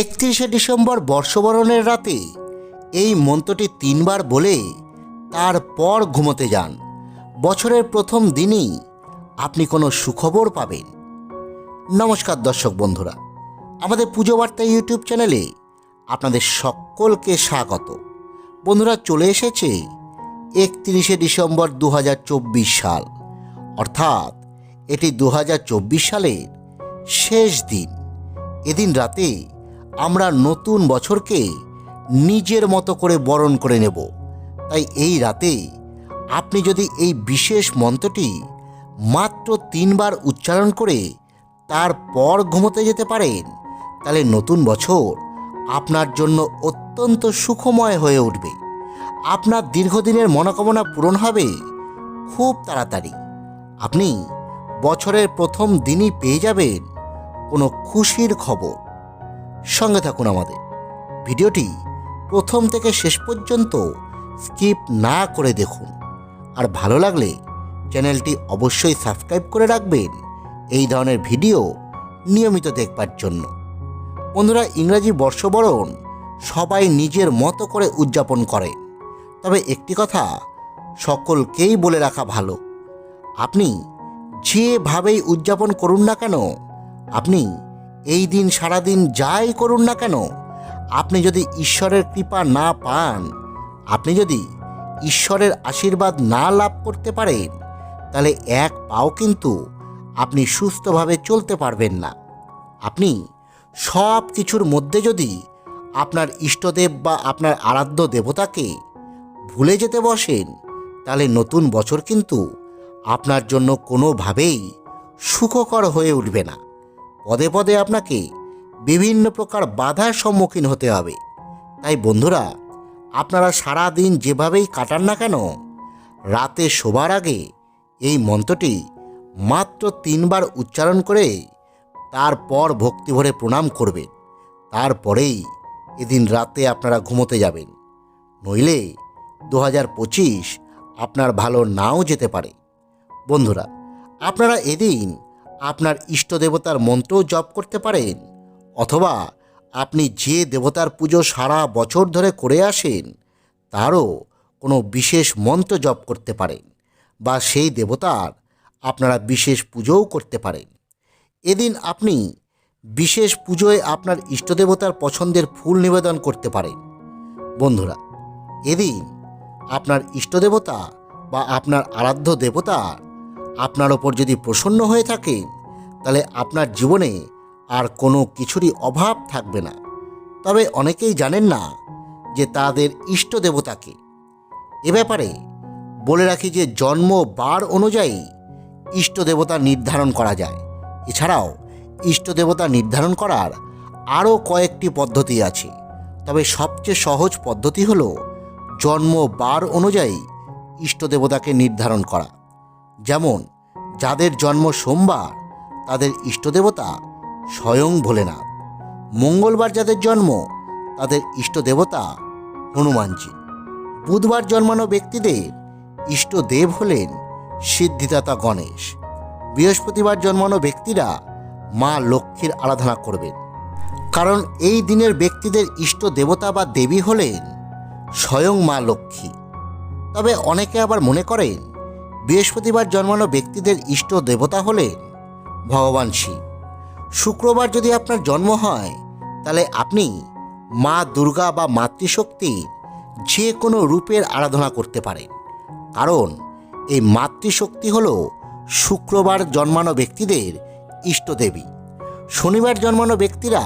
একত্রিশে ডিসেম্বর বর্ষবরণের রাতে এই মন্ত্রটি তিনবার বলে তারপর ঘুমোতে যান। বছরের প্রথম দিনই আপনি কোনো সুখবর পাবেন। নমস্কার দর্শক বন্ধুরা, আমাদের পুজো বার্তা ইউটিউব চ্যানেলে আপনাদের সকলকে স্বাগত। বন্ধুরা, চলে এসেছে একত্রিশে ডিসেম্বর দু হাজার চব্বিশ সাল। অর্থাৎ এটি দু হাজার চব্বিশ সালের শেষ দিন। এদিন রাতে আমরা নতুন বছরকে নিজের মতো করে বরণ করে নেব। তাই এই রাতে আপনি যদি এই বিশেষ মন্ত্রটি মাত্র তিনবার উচ্চারণ করে তারপর ঘুমোতে যেতে পারেন, তাহলে নতুন বছর আপনার জন্য অত্যন্ত সুখময় হয়ে উঠবে। আপনার দীর্ঘদিনের মনোকামনা পূরণ হবে খুব তাড়াতাড়ি। আপনি বছরের প্রথম দিনই পেয়ে যাবেন কোনো খুশির খবর। সঙ্গে থাকুন আমাদের। ভিডিওটি প্রথম থেকে শেষ পর্যন্ত স্কিপ না করে দেখুন। আর ভালো লাগলে চ্যানেলটি অবশ্যই সাবস্ক্রাইব করে রাখবেন এই ধরনের ভিডিও নিয়মিত দেখবার জন্য। বন্ধুরা, ইংরাজি বর্ষবরণ সবাই নিজের মতো করে উদযাপন করে। তবে একটি কথা সকলকেই বলে রাখা ভালো, আপনি যেভাবেই উদযাপন করুন না কেন, আপনি এই দিন সারাদিন যাই করুন না কেন, আপনি যদি ঈশ্বরের কৃপা না পান, আপনি যদি ঈশ্বরের আশীর্বাদ না লাভ করতে পারেন, তাহলে এক পাও কিন্তু আপনি সুস্থভাবে চলতে পারবেন না। আপনি সব কিছুর মধ্যে যদি আপনার ইষ্টদেব বা আপনার আরাধ্য দেবতাকে ভুলে যেতে বসেন, তাহলে নতুন বছর কিন্তু আপনার জন্য কোনোভাবেই সুখকর হয়ে উঠবে না। পদে পদে আপনাকে বিভিন্ন প্রকার বাধার সম্মুখীন হতে হবে। তাই বন্ধুরা, আপনারা সারা দিন যেভাবেই কাটান না কেন, রাতে শোবার আগে এই মন্ত্রটি মাত্র তিনবার উচ্চারণ করে তারপর ভক্তিভরে প্রণাম করবেন। তারপরেই এদিন রাতে আপনারা ঘুমোতে যাবেন। নইলে দু হাজার পঁচিশ আপনার ভালো নাও যেতে পারে। বন্ধুরা, আপনারা এদিন আপনার ইষ্ট দেবতার মন্ত্রও জপ করতে পারেন, অথবা আপনি যে দেবতার পুজো সারা বছর ধরে করে আসেন, তারও কোনো বিশেষ মন্ত্র জপ করতে পারেন, বা সেই দেবতার আপনারা বিশেষ পুজোও করতে পারেন। এদিন আপনি বিশেষ পুজোয় আপনার ইষ্টদেবতার পছন্দের ফুল নিবেদন করতে পারেন। বন্ধুরা, এদিন আপনার ইষ্টদেবতা বা আপনার আরাধ্য দেবতা আপনার ওপর যদি প্রসন্ন হয়ে থাকে, তাহলে আপনার জীবনে আর কোনো কিছুরই অভাব থাকবে না। তবে অনেকেই জানেন না যে তাদের ইষ্ট দেবতাকে। এ ব্যাপারে বলে রাখি যে জন্ম বার অনুযায়ী ইষ্ট দেবতা নির্ধারণ করা যায়। এছাড়াও ইষ্ট দেবতা নির্ধারণ করার আরও কয়েকটি পদ্ধতি আছে। তবে সবচেয়ে সহজ পদ্ধতি হল জন্ম বার অনুযায়ী ইষ্ট দেবতাকে নির্ধারণ করা। যেমন, যাদের জন্ম সোমবার, তাদের ইষ্টদেবতা স্বয়ং ভোলেনাথ। মঙ্গলবার যাদের জন্ম, তাদের ইষ্টদেবতা হনুমানজি। বুধবার জন্মানো ব্যক্তিদের ইষ্টদেব হলেন সিদ্ধিদাতা গণেশ। বৃহস্পতিবার জন্মানো ব্যক্তিরা মা লক্ষ্মীর আরাধনা করবেন। কারণ এই দিনের ব্যক্তিদের ইষ্ট দেবতা বা দেবী হলেন স্বয়ং মা লক্ষ্মী। তবে অনেকে আবার মনে করেন বৃহস্পতিবার জন্মানো ব্যক্তিদের ইষ্ট দেবতা হলেন ভগবান শিব। শুক্রবার যদি আপনার জন্ম হয়, তাহলে আপনি মা দুর্গা বা মাতৃশক্তির যে কোনো রূপের আরাধনা করতে পারেন। কারণ এই মাতৃশক্তি হল শুক্রবার জন্মানো ব্যক্তিদের ইষ্টদেবী শনিবার জন্মানো ব্যক্তিরা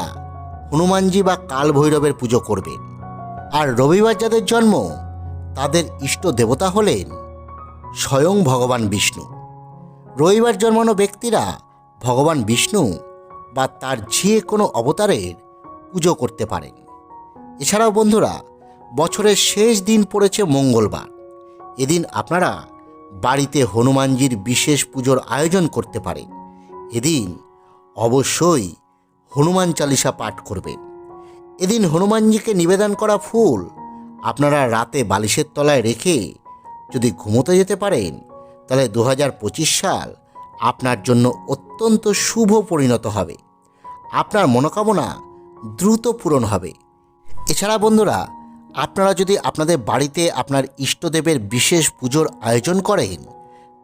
হনুমানজি বা কাল ভৈরবের পুজো করবেন। আর রবিবার যাদের জন্ম, তাদের ইষ্ট দেবতা হলেন স্বয়ং ভগবান বিষ্ণু। রবিবার জন্মানো ব্যক্তিরা ভগবান বিষ্ণু বা তার যে কোনো অবতারের পুজো করতে পারেন। এছাড়াও বন্ধুরা, বছরের শেষ দিন পড়েছে মঙ্গলবার। এদিন আপনারা বাড়িতে হনুমানজির বিশেষ পুজোর আয়োজন করতে পারেন। এদিন অবশ্যই হনুমান চালিসা পাঠ করবেন। এদিন হনুমানজিকে নিবেদন করা ফুল আপনারা রাতে বালিশের তলায় রেখে যদি ঘুমোতে যেতে পারেন, তাহলে দু হাজার পঁচিশ সাল আপনার জন্য অত্যন্ত শুভ পরিণত হবে। আপনার মনোকামনা দ্রুত পূরণ হবে। এছাড়া বন্ধুরা, আপনারা যদি আপনাদের বাড়িতে আপনার ইষ্টদেবের বিশেষ পুজোর আয়োজন করেন,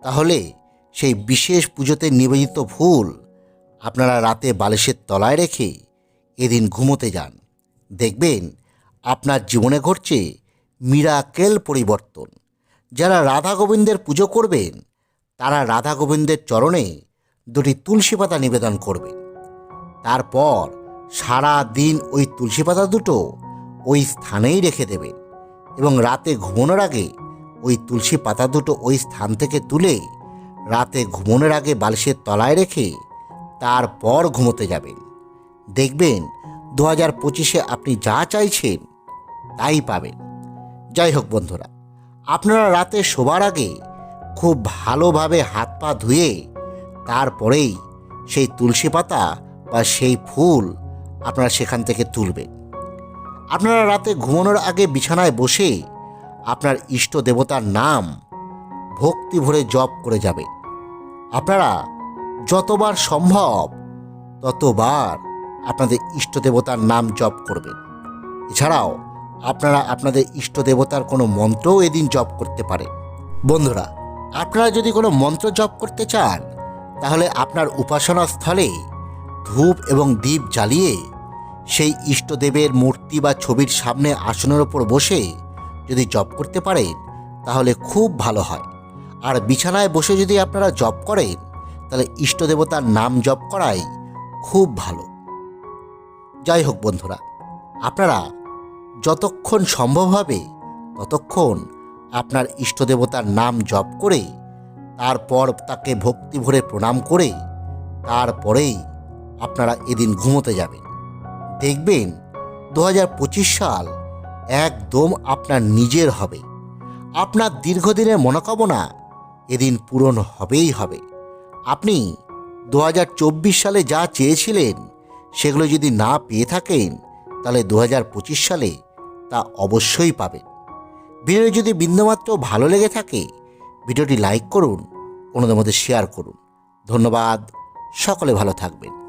তাহলে সেই বিশেষ পুজোতে নিবেদিত ফুল আপনারা রাতে বালিশের তলায় রেখে এদিন ঘুমোতে যান। দেখবেন আপনার জীবনে ঘটছে মিরাকেল পরিবর্তন। যারা রাধা গোবিন্দের পুজো করবেন, তারা রাধা গোবিন্দের চরণে দুটি তুলসী পাতা নিবেদন করবেন। তারপর সারা দিন ওই তুলসী পাতা দুটো ওই স্থানেই রেখে দেবেন এবং রাতে ঘুমানোর আগে ওই তুলসী পাতা দুটো ওই স্থান থেকে তুলে রাতে ঘুমানোর আগে বালিশের তলায় রেখে তারপর ঘুমোতে যাবেন। দেখবেন দু হাজার পঁচিশে আপনি যা চাইছেন তাই পাবেন। যাই হোক বন্ধুরা আপনারা রাতে শোবার আগে খুব ভালোভাবে হাত পা ধুয়ে তারপরেই সেই তুলসী পাতা বা সেই ফুল আপনারা সেখান থেকে তুলবেন। আপনারা রাতে ঘুমানোর আগে বিছানায় বসে আপনার ইষ্ট দেবতার নাম ভক্তি ভরে জপ করে যাবে আপনারা যতবার সম্ভব ততবার আপনাদের ইষ্ট দেবতার নাম জপ করবেন। এছাড়াও আপনারা আপনাদের ইষ্ট দেবতার কোনো মন্ত্রও এদিন জপ করতে পারেন বন্ধুরা, আপনারা যদি কোনো মন্ত্র জপ করতে চান, তাহলে আপনার উপাসনা স্থলে ধূপ এবং দীপ জ্বালিয়ে সেই ইষ্টদেবের মূর্তি বা ছবির সামনে আসনের ওপর বসে যদি জপ করতে পারেন, তাহলে খুব ভালো হয়। আর বিছানায় বসে যদি আপনারা জপ করেন, তাহলে ইষ্টদেবতার নাম জপ করাই খুব ভালো। যাই হোক বন্ধুরা, আপনারা যতক্ষণ সম্ভব হবে, ততক্ষণ আপনার ইষ্টদেবতার নাম জপ করে, তারপর তাকে ভক্তি ভরে প্রণাম করে, তারপরেই আপনারা এদিন ঘুমোতে যাবেন। দেখবেন দু হাজার পঁচিশ সাল একদম আপনার নিজের হবে। আপনার দীর্ঘদিনের মনোকামনা এদিন পূরণ হবেই হবে। আপনি দু হাজার চব্বিশ সালে যা চেয়েছিলেন, সেগুলো যদি না পেয়ে থাকেন তাহলে দু হাজার পঁচিশ সালে তা অবশ্যই পাবেন ভিডিও যদি বিন্দুমাত্র ভালো লেগে থাকে, ভিডিওটি লাইক করুন, অন্যদের মধ্যে শেয়ার করুন। ধন্যবাদ, সকলে ভালো থাকবেন।